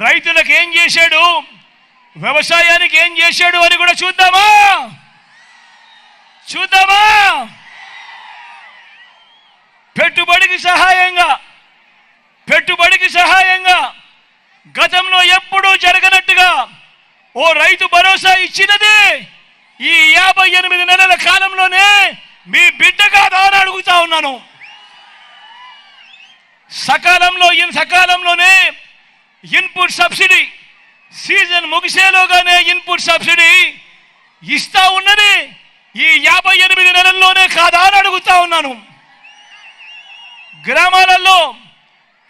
రైతులకు ఏం చేశాడు? వ్యవసాయానికి ఏం చేశాడు అని కూడా చూద్దామా? చూద్దామా? పెట్టుబడికి సహాయంగా పెట్టుబడికి సహాయంగా గతంలో ఎప్పుడూ జరగనట్టుగా ఓ రైతు భరోసా ఇచ్చినది ఈ యాభై ఎనిమిది నెలల కాలంలోనే మీ బిడ్డగా దాని అడుగుతా ఉన్నాను. సకాలంలో ఇన్ సకాలంలోనే ఇన్పుట్ సబ్సిడీ సీజన్ ముగిసేలోగానే ఇన్పుట్ సబ్సిడీ ఇస్తా ఉన్నది. ఈ యాభై ఎనిమిది నెలల్లోనే కాదా అని అడుగుతా ఉన్నాను. గ్రామాలలో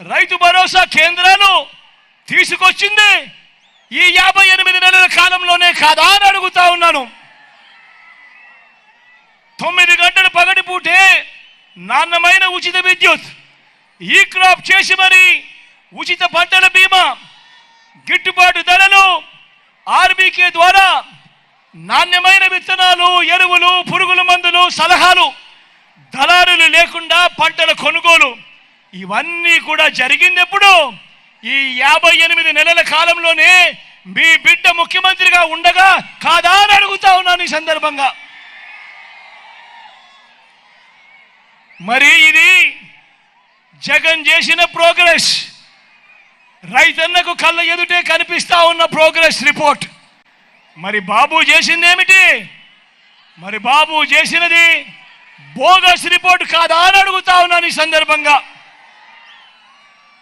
రైతు భరోసా కేంద్రాలు తీసుకొచ్చింది. ఈ యాభై ఎనిమిది నెలల కాలంలోనే కాదా అని అడుగుతా ఉన్నాను. తొమ్మిది గంటల పగటి పూటే నాణ్యమైన ఉచిత విద్యుత్ ఈ క్రాప్ చేసి మరి ఉచిత పంటల బీమా గిట్టుబాటు ధరలు ఆర్బీకే ద్వారా నాణ్యమైన విత్తనాలు ఎరువులు పురుగుల మందులు సలహాలు దళారులు లేకుండా పంటల కొనుగోలు. ఇవన్నీ కూడా జరిగిందెప్పుడు ఈ యాభై ఎనిమిది నెలల కాలంలోనే మీ బిడ్డ ముఖ్యమంత్రిగా ఉండగా కాదా అని అడుగుతా ఉన్నాను ఈ సందర్భంగా. మరి ఇది జగన్ చేసిన ప్రోగ్రెస్. రైతన్నకు కళ్ళ ఎదుటే కనిపిస్తా ఉన్న ప్రోగ్రెస్ రిపోర్ట్. మరి బాబు చేసింది ఏమిటి మరి బాబు చేసినది బోగస్ రిపోర్ట్ కాదా అని అడుగుతా ఉన్నాను ఈ సందర్భంగా.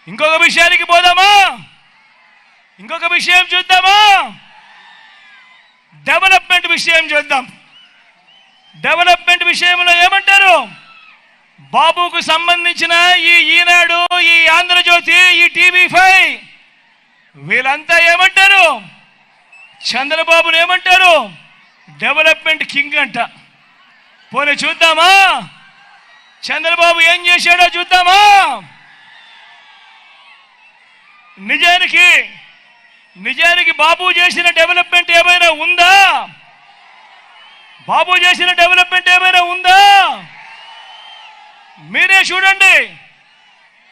ఇంకొక విషయానికి పోదామా? ఇంకొక విషయం చూద్దామా? డెవలప్మెంట్ విషయం చూద్దాం. డెవలప్మెంట్ విషయంలో ఏమంటారు? బాబుకు సంబంధించిన ఈ ఈనాడు ఈ ఆంధ్రజ్యోతి ఈ టీవీ ఫైవ్ వీళ్ళంతా ఏమంటారు? చంద్రబాబును ఏమంటారు? డెవలప్మెంట్ కింగ్ అంట. పోనీ చూద్దామా? చంద్రబాబు ఏం చేశాడో చూద్దామా? నిజానికి నిజానికి బాబు చేసిన డెవలప్మెంట్ ఏమైనా ఉందా? బాబు చేసిన డెవలప్మెంట్ ఏమైనా ఉందా? మీరే చూడండి.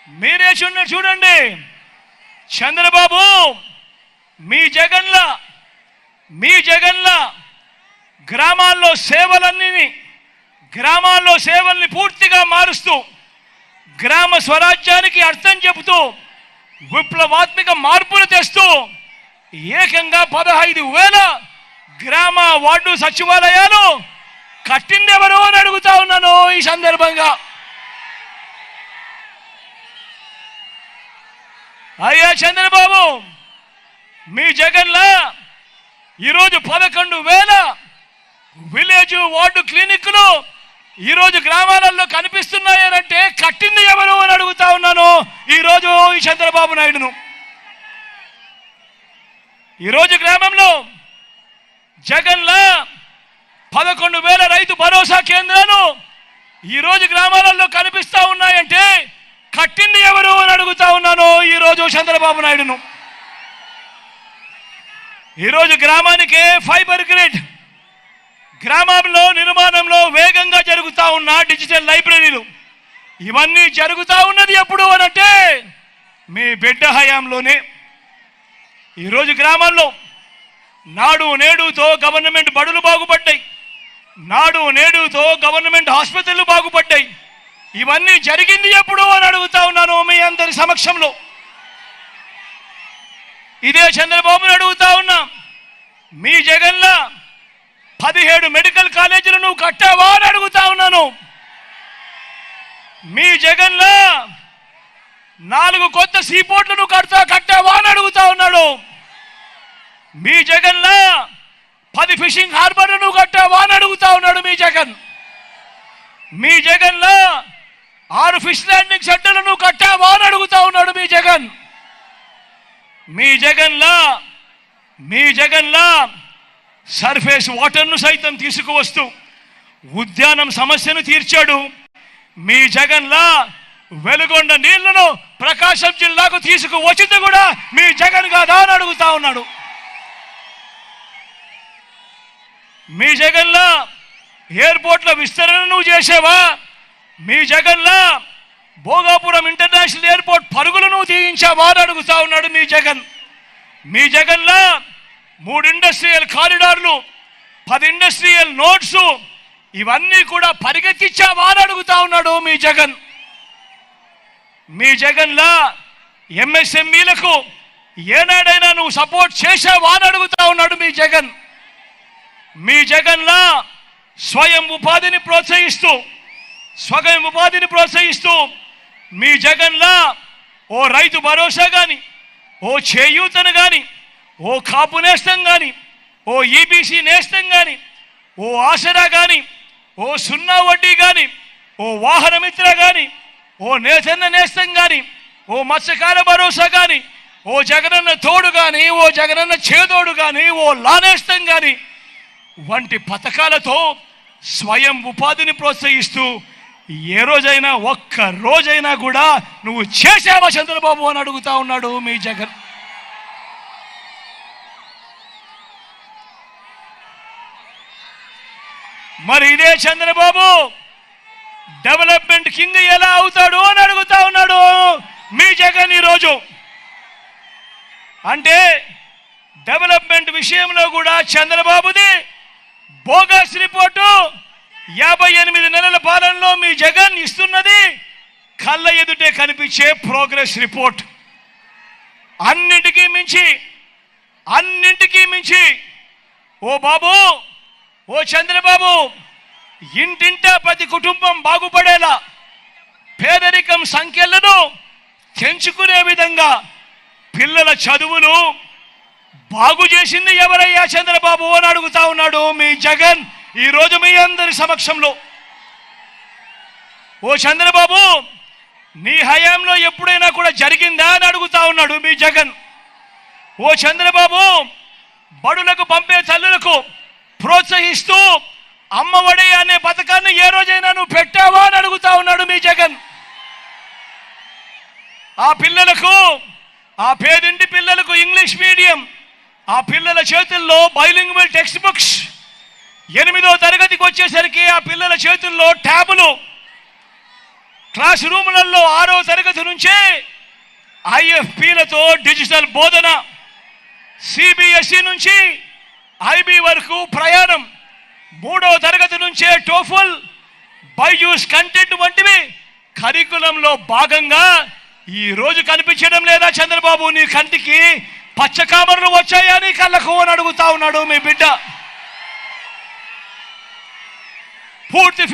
మీరే చూడ చూడండి. చంద్రబాబు మీ జగన్ల మీ జగన్ల గ్రామాల్లో సేవలన్నీ గ్రామాల్లో సేవల్ని పూర్తిగా మారుస్తూ గ్రామ స్వరాజ్యానికి అర్థం చెబుతూ విప్లవాత్మక మార్పులు తెస్తూ ఏకంగా పదహైదు వేల గ్రామ వార్డు సచివాలయాలు కట్టిందెవరో అని అడుగుతా ఉన్నాను ఈ సందర్భంగా. అయ్యా చంద్రబాబు మీ జగన్లా ఈరోజు పదకొండు వేల విలేజ్ వార్డు క్లినిక్లు ఈరోజు గ్రామాలలో కనిపిస్తున్నాయనంటే కట్టింది ఎవరు అని అడుగుతా ఉన్నాను. ఈరోజు ఈ చంద్రబాబు నాయుడును. ఈరోజు గ్రామంలో జగన్లా పదకొండు వేల రైతు భరోసా కేంద్రాలు ఈరోజు గ్రామాలలో కనిపిస్తా ఉన్నాయంటే కట్టింది ఉన్నాను ఈరోజు చంద్రబాబు నాయుడును? ఈరోజు గ్రామానికే ఫైబర్ గ్రిడ్. గ్రామంలో నిర్మాణంలో వేగంగా జరుగుతూ ఉన్న డిజిటల్ లైబ్రరీలు. ఇవన్నీ జరుగుతూ ఉన్నది ఎప్పుడు అనంటే మీ బిడ్డ హయాంలోనే. ఈరోజు గ్రామంలో నాడు నేడుతో గవర్నమెంట్ బడులు బాగుపడ్డాయి. నాడు నేడుతో గవర్నమెంట్ ఆసుపత్రులు బాగుపడ్డాయి. ఇవన్నీ జరిగింది ఎప్పుడు అని అడుగుతా సమక్షంలో ఇదే చంద్రబాబును అడుగుతా ఉన్నా. మీ జగన్లా పదిహేడు మెడికల్ కాలేజీలు నువ్వు కట్టావా అని అడుగుతా ఉన్నాను. మీ జగన్లా నాలుగు కొత్త సీపోర్ట్లు నువ్వు కడతా కట్టావా అని అడుగుతా ఉన్నాడు మీ జగన్లా పది ఫిషింగ్ హార్బర్లు నువ్వు కట్టావా అని అడుగుతా ఉన్నాడు మీ జగన్. మీ జగన్లా ఆరు ఫిష్ ల్యాండింగ్ సెంటర్లు నువ్వు కట్టావా అని అడుగుతా ఉన్నాడు మీ జగన్. మీ జగన్లా మీ జగన్లా సర్ఫేస్ వాటర్ను సైతం తీసుకువస్తూ ఉద్యానం సమస్యను తీర్చాడు. మీ జగన్లా వెలుగొండ నీళ్ళను ప్రకాశం జిల్లాకు తీసుకువచ్చింది కూడా మీ జగన్ కాదా అని అడుగుతా ఉన్నాడు. మీ జగన్లా ఎయిర్పోర్ట్ల విస్తరణ నువ్వు చేసేవా? మీ జగన్లా భోగాపురం ఇంటర్నేషనల్ ఎయిర్పోర్ట్ పరుగులు నువ్వు తీయించావా అని అడుగుతా ఉన్నాడు మీ జగన్. మీ జగన్లా మూడు ఇండస్ట్రియల్ కారిడార్లు పది ఇండస్ట్రియల్ నోట్స్ ఇవన్నీ కూడా పరిగెత్తిచ్చావా అని అడుగుతా ఉన్నాడు మీ జగన్. మీ జగన్లా ఎంఎస్ఎంఈలకు ఏనాడైనా నువ్వు సపోర్ట్ చేసావా అని అడుగుతా ఉన్నాడు మీ జగన్. మీ జగన్లా స్వయం ఉపాధిని ప్రోత్సహిస్తూ స్వయం ఉపాధిని ప్రోత్సహిస్తూ మీ జగన్లా ఓ రైతు భరోసా కానీ ఓ చేయూతను కానీ ఓ కాపు నేస్తం కానీ ఓ ఈబీసీ నేస్తం కానీ ఓ ఆసరా కానీ ఓ సున్నా వడ్డీ కానీ ఓ వాహనమిత్ర కానీ ఓ నేతన్న నేస్తం కానీ ఓ మత్స్యకార భరోసా కానీ ఓ జగనన్న తోడు కానీ ఓ జగనన్న చేదోడు కానీ ఓ లానేస్తం కానీ వంటి పథకాలతో స్వయం ఉపాధిని ప్రోత్సహిస్తూ ఏ రోజైనా ఒక్క రోజైనా కూడా నువ్వు చేసావా చంద్రబాబు అని అడుగుతా ఉన్నాడు మీ జగన్. మరి ఇదే చంద్రబాబు డెవలప్మెంట్ కింగ్ ఎలా అవుతాడు అని అడుగుతా ఉన్నాడు మీ జగన్ ఈరోజు. అంటే డెవలప్మెంట్ విషయంలో కూడా చంద్రబాబుది బోగస్ రిపోర్టు యాభై ఎనిమిది నెలల పాలనలో మీ జగన్ ఇస్తున్నది కళ్ళ ఎదుటే కనిపించే ప్రోగ్రెస్ రిపోర్ట్. అన్నింటికీ మించి అన్నింటికీ మించి ఓ బాబు ఓ చంద్రబాబు ఇంటింటా ప్రతి కుటుంబం బాగుపడేలా పేదరికం సంఖ్యలను తెంచుకునే విధంగా పిల్లల చదువులు బాగు చేసింది ఎవరయ్యా చంద్రబాబు అని అడుగుతా ఉన్నాడు మీ జగన్. ఈ రోజు మీ అందరి సమక్షంలో ఓ చంద్రబాబు నీ హయాంలో ఎప్పుడైనా కూడా జరిగిందా అని అడుగుతా ఉన్నాడు మీ జగన్. ఓ చంద్రబాబు బడులకు పంపే తల్లులకు ప్రోత్సహిస్తూ అమ్మఒడి అనే పథకాన్ని ఏ రోజైనా నువ్వు పెట్టావా అని అడుగుతా ఉన్నాడు మీ జగన్. ఆ పిల్లలకు ఆ పేదింటి పిల్లలకు ఇంగ్లీష్ మీడియం ఆ పిల్లల చేతుల్లో బైలింగ్వల్ టెక్స్ట్ బుక్స్ ఎనిమిదో తరగతికి వచ్చేసరికి ఆ పిల్లల చేతుల్లో ట్యాబులు. క్లాస్ రూములలో ఆరో తరగతి నుంచే ఐఎఫ్పిలతో డిజిటల్ బోధన సిబిఎస్ఈ నుంచి ఐబీ వరకు ప్రయాణం మూడో తరగతి నుంచే టోఫుల్ బైజూస్ కంటెంట్ వంటివి కరికులంలో భాగంగా ఈ రోజు కనిపించడం లేదా చంద్రబాబు నీ కంటికి పచ్చకామరలు వచ్చాయని కళ్ళకు అని అడుగుతా ఉన్నాడు మీ బిడ్డ. పూర్తి